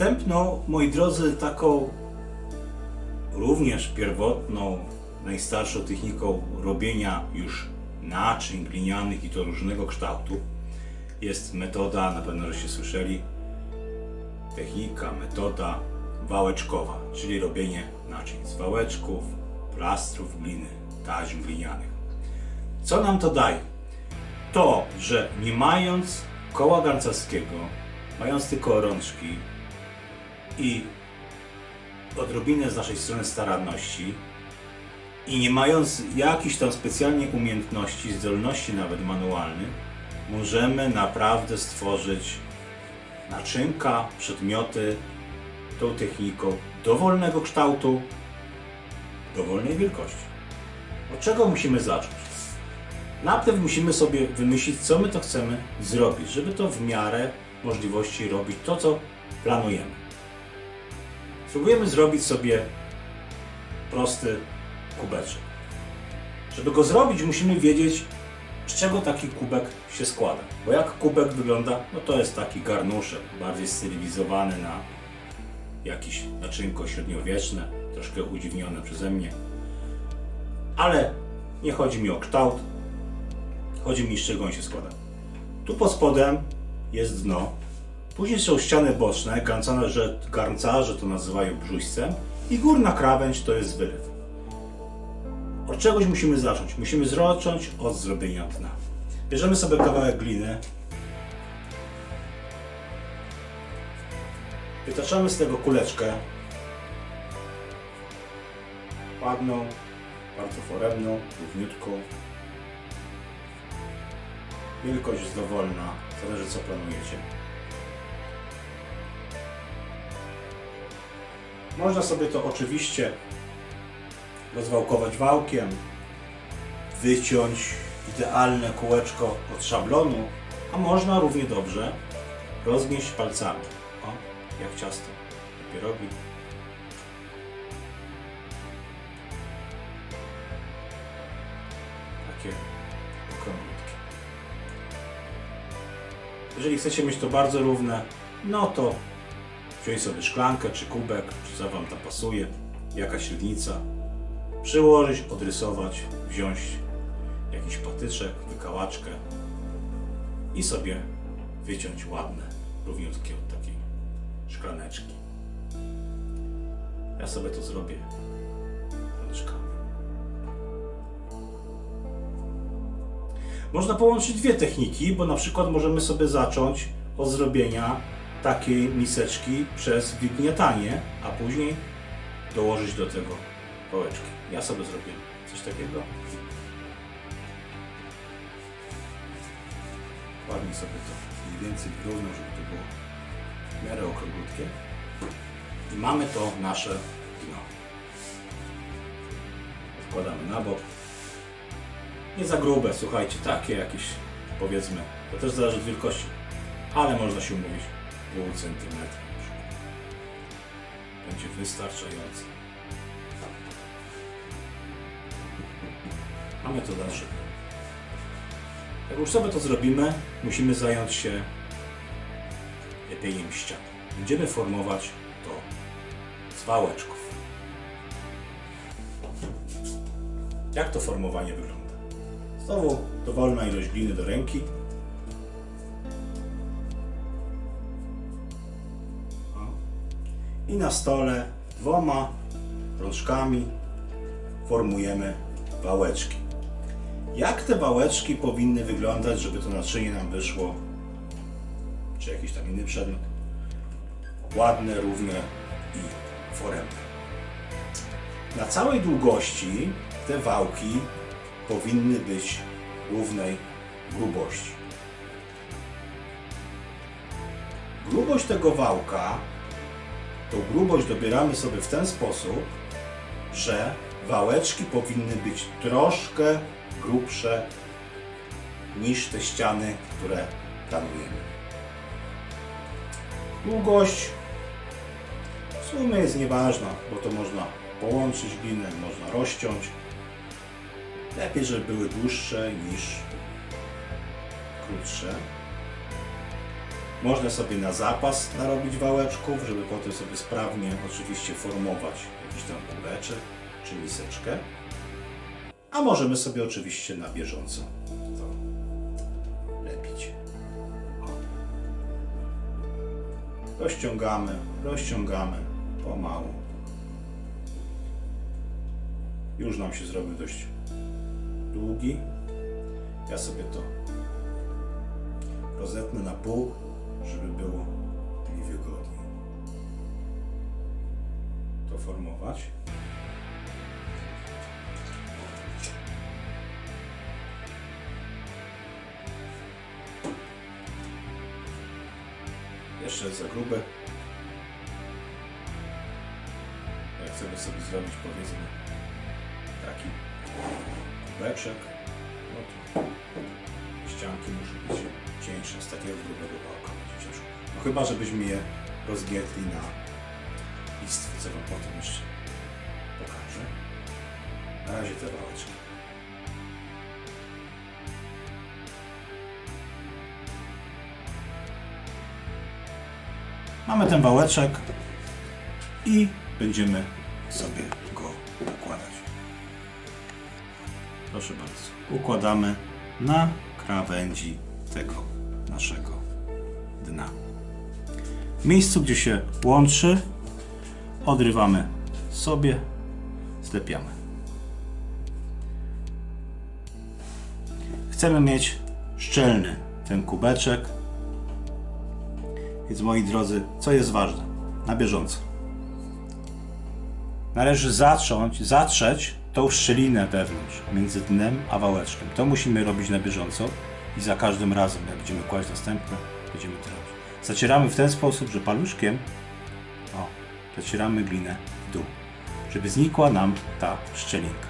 Następną, moi drodzy, taką również pierwotną, najstarszą techniką robienia już naczyń glinianych i to różnego kształtu jest metoda, na pewno żeście słyszeli, technika, metoda wałeczkowa, czyli robienie naczyń z wałeczków, plastrów gliny, taśm glinianych. Co nam to daje? To, że nie mając koła garncarskiego, mając tylko rączki i odrobinę z naszej strony staranności i nie mając jakichś tam specjalnie umiejętności, zdolności nawet manualnych, możemy naprawdę stworzyć naczynka, przedmioty tą techniką dowolnego kształtu, dowolnej wielkości. Od czego musimy zacząć? Najpierw musimy sobie wymyślić, co my to chcemy zrobić, żeby to w miarę możliwości robić to, co planujemy. Spróbujemy zrobić sobie prosty kubeczek. Żeby go zrobić, musimy wiedzieć, z czego taki kubek się składa. Bo jak kubek wygląda, no to jest taki garnuszek, bardziej stylizowany na jakieś naczynko średniowieczne, troszkę udziwnione przeze mnie. Ale nie chodzi mi o kształt, chodzi mi z czego on się składa. Tu pod spodem jest dno, później są ściany boczne, garncarze, garncarze to nazywają brzuźcem i górna krawędź to jest wylew. Od czegoś musimy zacząć. Musimy zacząć od zrobienia dna. Bierzemy sobie kawałek gliny. Wytaczamy z tego kuleczkę. Ładną, bardzo foremną, równiutką. Wielkość jest dowolna, zależy co planujecie. Można sobie to oczywiście rozwałkować wałkiem, wyciąć idealne kółeczko od szablonu, a można równie dobrze rozmieść palcami. O, jak ciasto, pierogi. Takie okrągłutkie. Jeżeli chcecie mieć to bardzo równe, no to wziąć sobie szklankę czy kubek, czy co Wam tam pasuje, jaka średnica, przyłożyć, odrysować, wziąć jakiś patyczek, wykałaczkę i sobie wyciąć ładne, równiutkie od takiej szklaneczki. Ja sobie to zrobię. Można połączyć dwie techniki, bo na przykład możemy sobie zacząć od zrobienia takiej miseczki przez wygniatanie, a później dołożyć do tego pałeczki. Ja sobie zrobię coś takiego. Ładnie sobie to mniej więcej równo, żeby to było w miarę okrągłutkie. I mamy to nasze dno. Wkładamy na bok. Nie za grube, słuchajcie, takie jakieś powiedzmy, to też zależy od wielkości, ale można się umówić pół centymetra. na przykład. Będzie wystarczające. Mamy to dalsze. Jak już sobie to zrobimy, musimy zająć się lepieniem ścian. Będziemy formować to z wałeczków. Jak to formowanie wygląda? Znowu dowolna ilość gliny do ręki. I na stole dwoma rączkami formujemy wałeczki. Jak te wałeczki powinny wyglądać, żeby to naczynie nam wyszło, czy jakiś tam inny przedmiot, ładne, równe i foremne. Na całej długości te wałki powinny być równej grubości. Grubość tego wałka, tą grubość dobieramy sobie w ten sposób, że wałeczki powinny być troszkę grubsze niż te ściany, które planujemy. Długość w sumie jest nieważna, bo to można połączyć glinę, można rozciąć. Lepiej, żeby były dłuższe niż krótsze. Można sobie na zapas narobić wałeczków, żeby potem sobie sprawnie oczywiście formować jakiś tam kubeczek czy miseczkę. A możemy sobie oczywiście na bieżąco to lepić. Rozciągamy, rozciągamy pomału. Już nam się zrobił dość długi. Ja sobie to rozetnę na pół, żeby było mi wygodniej to formować. Jeszcze za grube. Jak chcemy sobie zrobić powiedzmy taki kubeczek, no to ścianki muszą być cieńsze, z takiego grubego wałka. No chyba, żebyśmy je rozgiętli na listwy, co Wam potem jeszcze pokażę. Na razie te wałeczki. Mamy ten wałeczek i będziemy sobie go układać. Proszę bardzo. Układamy na krawędzi tego naszego dna. W miejscu, gdzie się łączy, odrywamy sobie, sklepiamy. Chcemy mieć szczelny ten kubeczek. Więc moi drodzy, co jest ważne? Na bieżąco. Należy zacząć, zatrzeć tą szczelinę wewnątrz, między dnem a wałeczkiem. To musimy robić na bieżąco i za każdym razem, jak będziemy kłaść następne, będziemy to robić. Zacieramy w ten sposób, że paluszkiem o, zacieramy glinę w dół, żeby znikła nam ta szczelinka.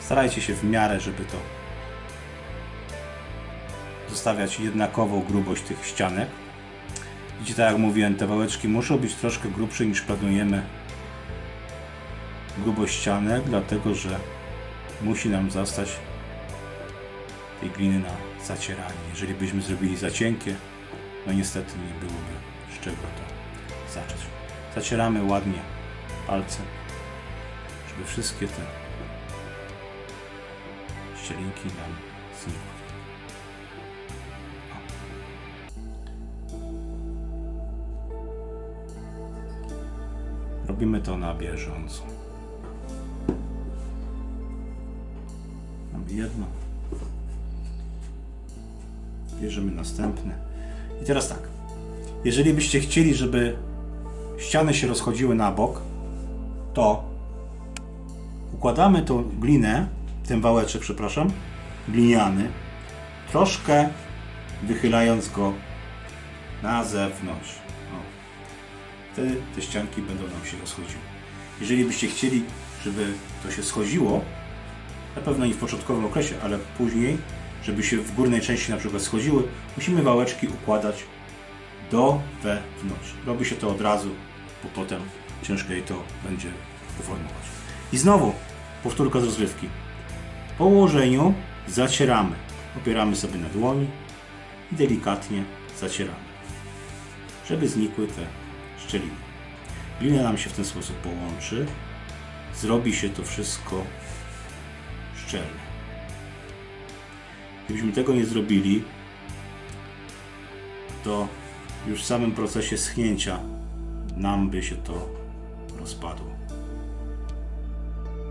Starajcie się w miarę, żeby to zostawiać jednakową grubość tych ścianek. Widzicie, tak jak mówiłem, te wałeczki muszą być troszkę grubsze niż planujemy grubość ścianek, dlatego że musi nam zostać tej gliny na zacieranie. Jeżeli byśmy zrobili za cienkie, no niestety nie byłoby z czego to zacząć. Zacieramy ładnie palcem, żeby wszystkie te ścielinki nam znikły. Robimy to na bieżąco. Mamy jedno. Bierzemy następne. I teraz tak. Jeżeli byście chcieli, żeby ściany się rozchodziły na bok, to układamy tą glinę, ten wałeczek, przepraszam, gliniany, troszkę wychylając go na zewnątrz. O. Wtedy te ścianki będą nam się rozchodziły. Jeżeli byście chcieli, żeby to się schodziło, na pewno nie w początkowym okresie, ale później, żeby się w górnej części na przykład schodziły, musimy wałeczki układać do wewnątrz. Robi się to od razu, bo potem ciężko jej to będzie uformować. I znowu powtórka z rozrywki. Po ułożeniu zacieramy. Opieramy sobie na dłoni i delikatnie zacieramy, żeby znikły te szczeliny. Glina nam się w ten sposób połączy. Zrobi się to wszystko szczelne. Gdybyśmy tego nie zrobili, to już w samym procesie schnięcia nam by się to rozpadło.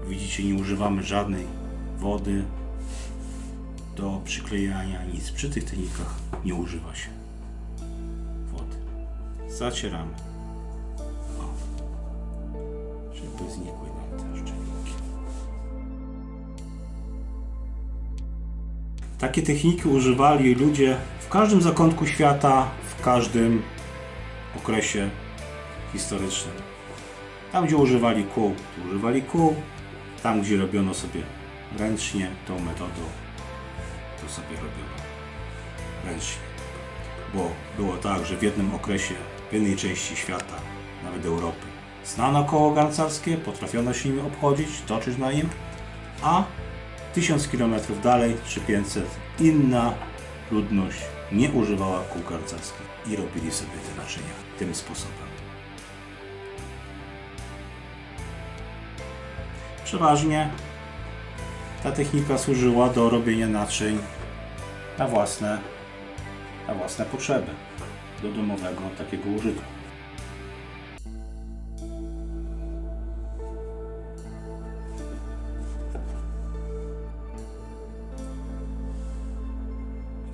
Widzicie, nie używamy żadnej wody do przyklejania, nic. Przy tych technikach nie używa się wody. Zacieramy. O. Żeby nam Takie techniki używali ludzie w każdym zakątku świata, w każdym okresie historycznym. Tam, gdzie używali kół, to używali kół. Tam, gdzie robiono sobie ręcznie tą metodą, to sobie robiono ręcznie. Bo było tak, że w jednym okresie, w jednej części świata, nawet Europy, znano koło garncarskie, potrafiono się nim obchodzić, toczyć na nim, a 1000 km dalej czy 500 inna ludność nie używała kół i robili sobie te naczynia tym sposobem. Przeważnie ta technika służyła do robienia naczyń na własne, na własne potrzeby, do domowego takiego użytku.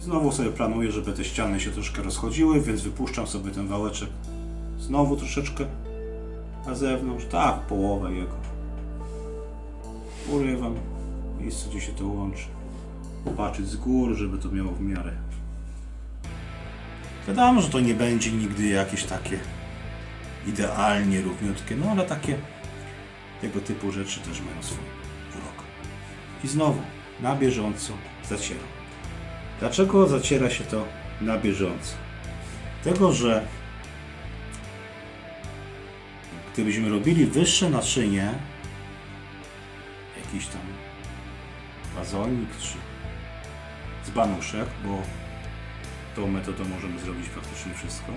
Znowu sobie planuję, żeby te ściany się troszkę rozchodziły, więc wypuszczam sobie ten wałeczek znowu troszeczkę na zewnątrz, tak, połowę jego. Urywam miejsce, gdzie się to łączy. Popatrzeć z góry, żeby to miało w miarę. Wiadomo, że to nie będzie nigdy jakieś takie idealnie równiutkie, no ale takie tego typu rzeczy też mają swój urok. I znowu, na bieżąco zacieram. Dlaczego zaciera się to na bieżąco? Tego, że gdybyśmy robili wyższe naczynie, jakiś tam wazonik czy dzbanuszek, bo tą metodą możemy zrobić praktycznie wszystko.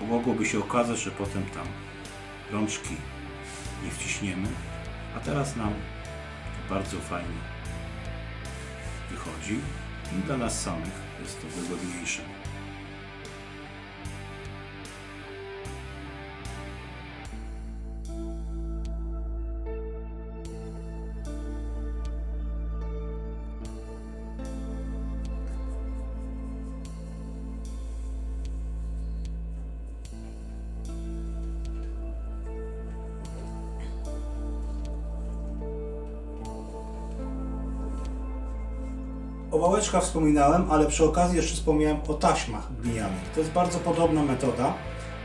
Mogłoby się okazać, że potem tam rączki nie wciśniemy, a teraz nam bardzo fajnie wychodzi dla nas samych jest to wygodniejsze. O wałeczkach wspominałem, ale przy okazji jeszcze wspomniałem o taśmach glinianych. To jest bardzo podobna metoda,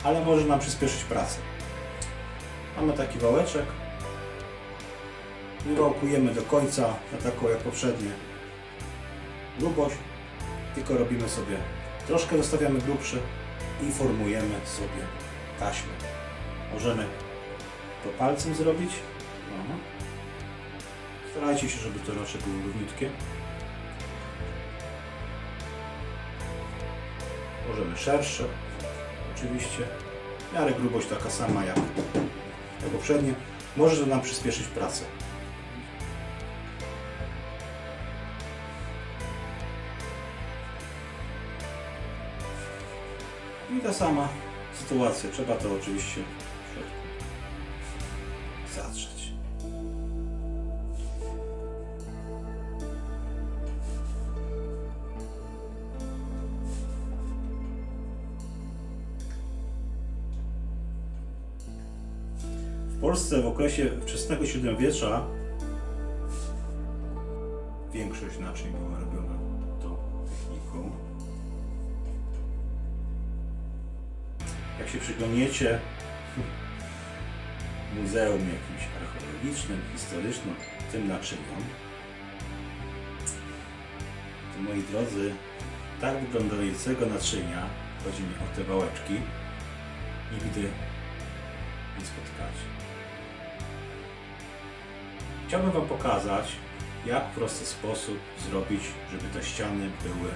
ale może nam przyspieszyć pracę. Mamy taki wałeczek. Wywałkujemy do końca na taką jak poprzednie grubość. Tylko robimy sobie, troszkę zostawiamy grubszy i formujemy sobie taśmę. Możemy to palcem zrobić. No. Starajcie się, żeby to raczej było równiutkie. Możemy szersze, oczywiście. W miarę grubość taka sama jak, jak poprzednie. Może to nam przyspieszyć pracę. I ta sama sytuacja. Trzeba to oczywiście zatrzeć. Polsce w okresie wczesnego średniowiecza większość naczyń była robiona tą techniką. Jak się przyglądniecie muzeum jakimś archeologicznym, historycznym, tym naczyniom, to moi drodzy, tak wyglądającego naczynia, chodzi mi o te wałeczki, nigdy nie spotkacie. Chciałbym Wam pokazać, jak w prosty sposób zrobić, żeby te ściany były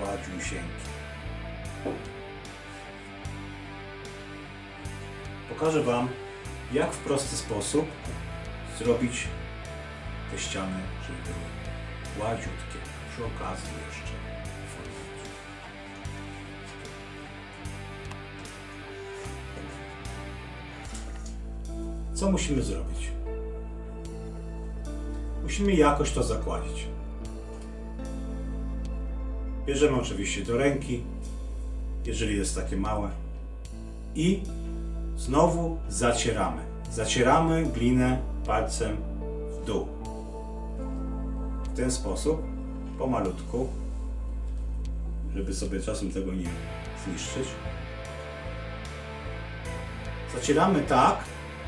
ładziusieńkie. Pokażę Wam, jak w prosty sposób zrobić te ściany, żeby były ładziutkie. Przy okazji jeszcze Co musimy zrobić? Musimy jakoś to zakładzić. Bierzemy oczywiście do ręki, jeżeli jest takie małe, i znowu zacieramy. Zacieramy glinę palcem w dół. W ten sposób, pomalutku, żeby sobie czasem tego nie zniszczyć. Zacieramy tak,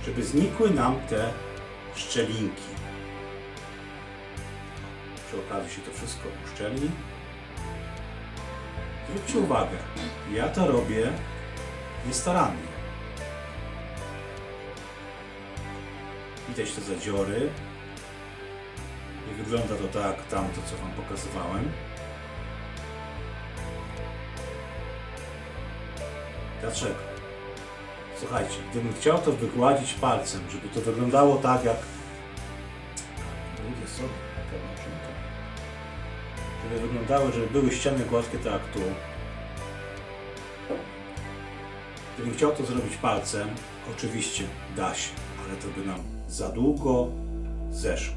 żeby znikły nam te szczelinki. Przy okazji się to wszystko uszczelni. Zwróćcie uwagę, ja to robię niestarannie. Widać te zadziory. Wygląda to tak, tamto co Wam pokazywałem. Dlaczego? Słuchajcie, gdybym chciał to wygładzić palcem, żeby to wyglądało tak jak... Ludzie sobie, połączę to. Żeby wyglądały, żeby były ściany gładkie tak jak tu. Gdybym chciał to zrobić palcem, oczywiście da się, ale to by nam za długo zeszło.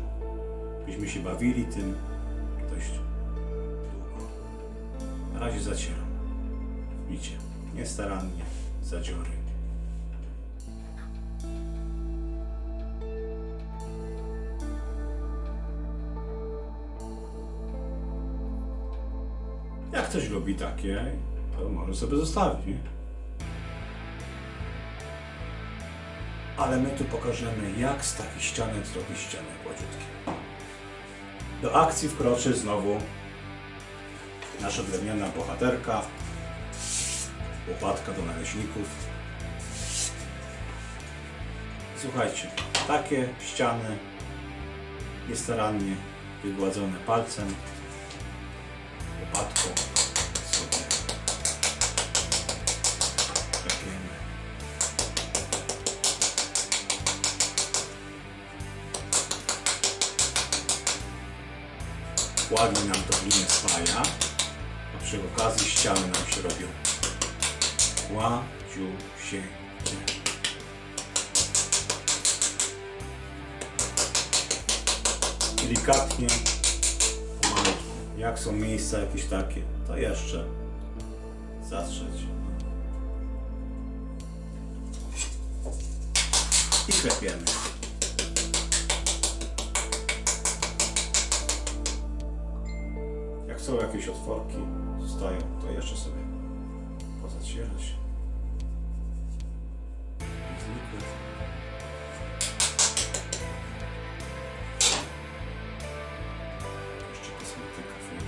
Byśmy się bawili tym dość długo. Na razie zacieram. Widzicie, niestarannie zadziory. Ktoś lubi takie, to może sobie zostawić, nie? Ale my tu pokażemy, jak z takich ścianek zrobić ścianę gładziutkie. Do akcji wkroczy znowu nasza drewniana bohaterka, łopatka do naleśników. Słuchajcie, takie ściany niestarannie wygładzone palcem, łopatką Ładnie nam to linię spaja, a przy okazji ściany nam się robią gładziusieńkie. Delikatnie. Jak są miejsca jakieś takie, to jeszcze zatrzeć. I klepiemy. Są jakieś otworki, zostają, to jeszcze sobie pozacierać.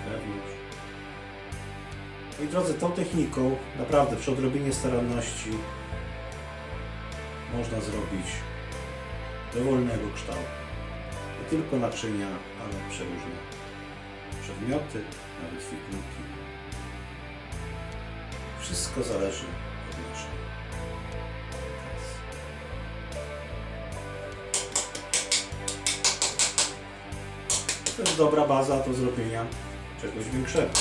Wewnątrz. Moi drodzy, tą techniką, naprawdę przy odrobinie staranności można zrobić dowolnego kształtu. Nie tylko naczynia, ale przeróżne przedmioty, nawet figurki. Wszystko zależy od fantazy. To jest dobra baza do zrobienia czegoś większego.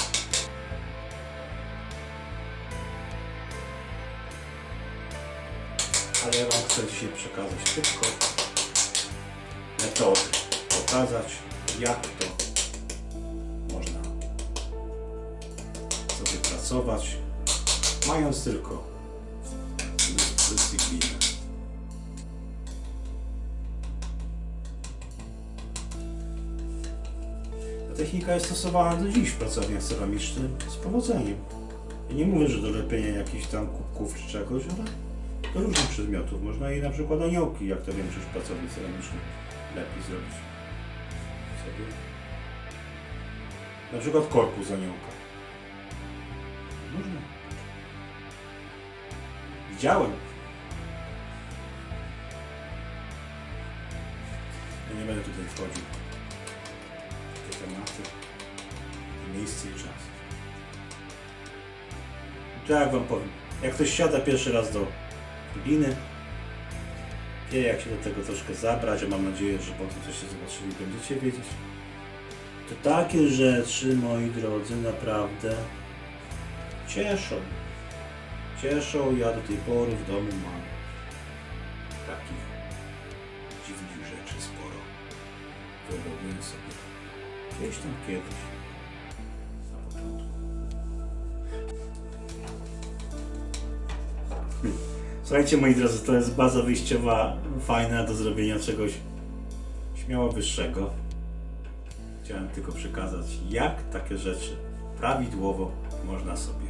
Ale ja Wam chcę dzisiaj przekazać tylko metody. Pokazać jak to pracować, mając tylko dys- dyscyplinę. Ta technika jest stosowana do dziś w pracowniach ceramicznych z powodzeniem. Ja nie mówię, że do lepienia jakichś tam kubków czy czegoś, ale do różnych przedmiotów. Można i na przykład aniołki, jak to większość pracowni ceramicznych, lepiej zrobić sobie. Na przykład korpus aniołka. Można. Widziałem. Ja nie będę tutaj wchodził te tematy, miejsce i czas. To jak wam powiem, jak ktoś siada pierwszy raz do gliny, wie jak się do tego troszkę zabrać, a mam nadzieję, że potem coś się zobaczyli, będziecie wiedzieć. To takie rzeczy, moi drodzy, naprawdę cieszą. Cieszą, ja do tej pory w domu mam takich dziwnych rzeczy sporo. Wyrobiłem sobie gdzieś tam kiedyś, na początku. Słuchajcie, moi drodzy, to jest baza wyjściowa fajna do zrobienia czegoś śmiało wyższego. Chciałem tylko przekazać, jak takie rzeczy prawidłowo można sobie.